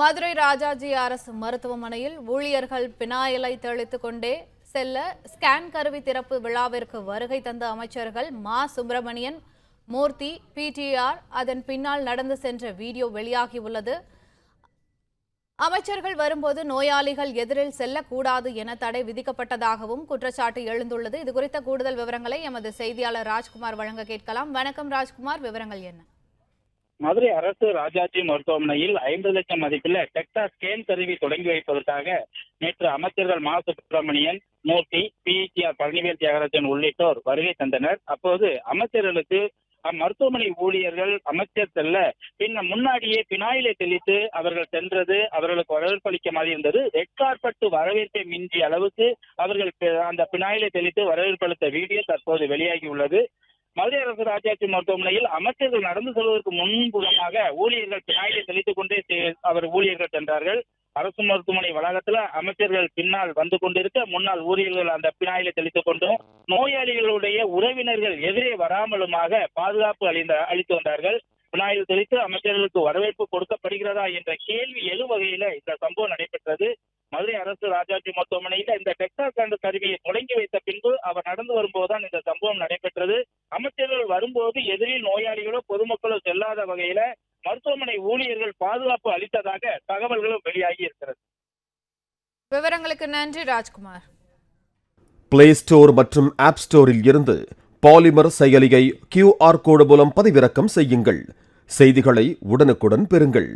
மதுரை ராஜாஜி அரசு மருத்துவமனையில் ஊழியர்கள் பினாயிலை தெளித்துக் கொண்டே செல்ல ஸ்கேன் கருவி திறப்பு விழாவிற்கு வருகை தந்த அமைச்சர்கள் மா. சுப்பிரமணியன் மூர்த்தி பிடிஆர் அதன் பின்னால் நடந்து சென்ற வீடியோ வெளியாகியுள்ளது. அமைச்சர்கள் வரும்போது நோயாளிகள் எதிரில் செல்லக்கூடாது என தடை விதிக்கப்பட்டதாகவும் குற்றச்சாட்டு எழுந்துள்ளது. இது குறித்த கூடுதல் விவரங்களை எமது செய்தியாளர் ராஜ்குமார் வழங்க கேட்கலாம். வணக்கம் ராஜ்குமார். விவரங்கள் என்ன? மதுரை அரசு ராஜாஜி மருத்துவமனையில் ஐம்பது லட்சம் மதிப்பில் டெக்டா ஸ்கேன் கருவி தொடங்கி வைப்பதற்காக நேற்று அமைச்சர்கள் மா. சுப்பிரமணியன் மூர்த்தி பிஇடிஆர் பழனிவேல் தியாகராஜன் உள்ளிட்டோர் வருகை தந்தனர். அப்போது அமைச்சர்களுக்கு அம்மருத்துவமனை ஊழியர்கள் அமைச்சர் செல்ல பின்ன முன்னாடியே பினாயிலை தெளித்து அவர்கள் சென்றது அவர்களுக்கு வரவேற்பளிக்க மாதிரி இருந்தது. ரெட் கார்பெட் வரவேற்பை மிஞ்சிய அளவுக்கு அவர்கள் அந்த பினாயிலை தெளித்து வரவேற்பளித்த வீடியோ தற்போது வெளியாகி உள்ளது. மதுரை அரசு ராஜாஜி மருத்துவமனையில் அமைச்சர்கள் நடந்து செல்வதற்கு முன்புறமாக ஊழியர்கள் பினாயிலை தெளித்துக் கொண்டே அவர் ஊழியர்கள் சென்றார்கள். அரசு மருத்துவமனை வளாகத்துல அமைச்சர்கள் பின்னால் வந்து கொண்டிருக்க முன்னாள் ஊழியர்கள் அந்த பினாயிலை தெளித்துக் கொண்டும் நோயாளிகளுடைய உறவினர்கள் எதிரே வராமலுமாக பாதுகாப்பு அளிந்த அளித்து வந்தார்கள். பினாயில் தெளித்து அமைச்சர்களுக்கு வரவேற்பு கொடுக்கப்படுகிறதா என்ற கேள்வி எழு வகையில இந்த சம்பவம் நடைபெற்றது. மதுரை அரசு ராஜாஜி மருத்துவமனையில இந்த டெக்டா கண்டு கருவியை தொடங்கி வைத்த பின்பு அவர் நடந்து வரும்போதுதான் இந்த சம்பவம் நடைபெற்றது. அமைச்சர்கள் வரும்போது எதிரில் நோயாளிகளோ பொதுமக்களோ செல்லாத வகையில மருத்துவமனை ஊழியர்கள் பாதுகாப்பு அளித்ததாக தகவல்களும் வெளியாகி இருக்கிறது. விவரங்களுக்கு நன்றி ராஜ்குமார். பிளே ஸ்டோர் மற்றும் ஆப் ஸ்டோரில் இருந்து பாலிமர் செயலியை கியூஆர் கோடு மூலம் பதிவிறக்கம் செய்யுங்கள். செய்திகளை உடனுக்குடன் பெறுங்கள்.